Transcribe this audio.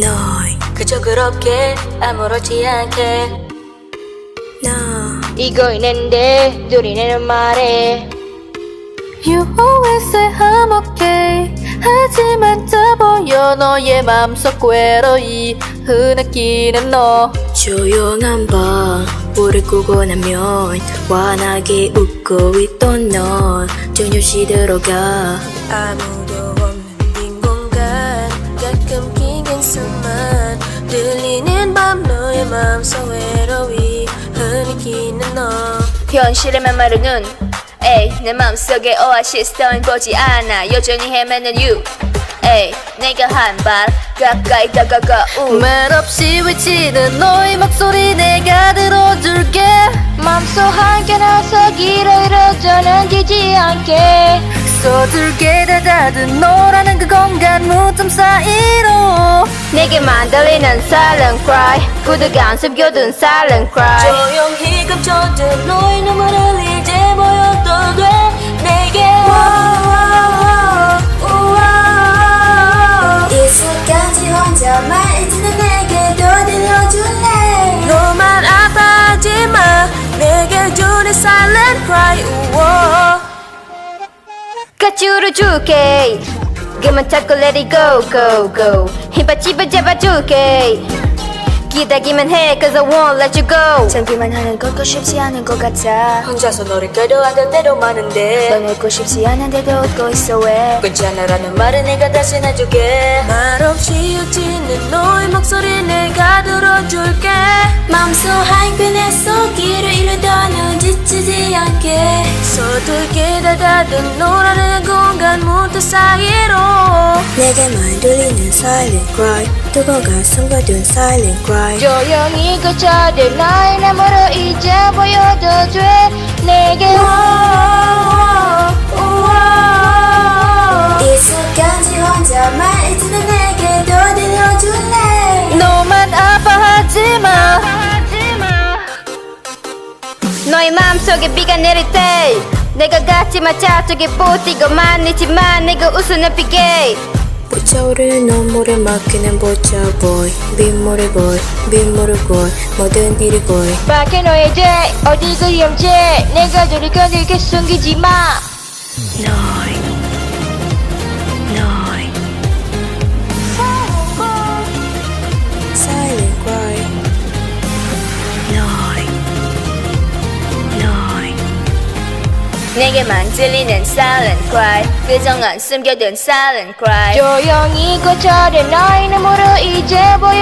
널 그저 그렇게 아무렇지 않게. 너 이거 있는데 내는 말에 You always say I'm okay 하지만 다 보여 너의 맘속 괴로이 흐느끼는 너. 조용한 밤 불을 끄고 나면 환하게 웃고 있던 넌 조금씩 들어가. 아무 흐느끼는 너. 현실의 맘마르는 에이 내 맘속에 오아시스 떠는 보지 않아. 여전히 헤매는 you 에이 내가 한 발 가까이 다가가. 우. 말없이 외치는 너의 목소리 내가 들어줄게. 맘속 한켠 나서 길어 이러져 넘기지 않게. 서둘게 다가든 너라는 그 공간 무덤 사이로 내게 만 들리는 silent cry. 구두가 안 숨겨둔 silent cry. 조용히 감춰둔 너의 눈물을 이제 보여도 돼. 내게. 익숙한지 혼자만 있는 내게도 들려줄래? 너만 아파하지 마. 내게 주는 silent cry. 우워 가치우를 줄게 그만 잡고 let it go go go. 힘받 집어 잡아줄게. 기다리기만 해 cause I won't let you go. 참기만 하는 것도 쉽지 않은 것 같아. 혼자서 너를 끌어안을 때도 많은데. 넌 웃고 싶지 않은데도 웃고 있어 왜? 괜찮아라는 말을 내가 다시 해줄게. 말없이 웃지는 너의 목소리 내가 들어줄게. 맘속 한켠에서 길을 잃어도 지치지 않게 서툴게 다가든 너라는 공간 무드 사이로. 내게만 들리는 silent cry 뜨거가 숨겨둔 silent cry. 조용히 그쳐들 나의 나무로 보여도 돼. 내게 너의 마음속에 비가 내릴 때 내가 같지만 저쪽에 보티고만 있지만 내가 웃음을 피게. 벅차오르는 눈물을 막히는 보자보이 빗물을 보이 빗물을 보이 모든 일이 보이. 밖에 너의 돼 어디 그림체 내가 둘이 거들게 숨기지 마. 너 내게만 들리는 silent cry. 그정은 숨겨둔 silent cry. 조용히 고쳐를 너의 눈물로 이제 내게 와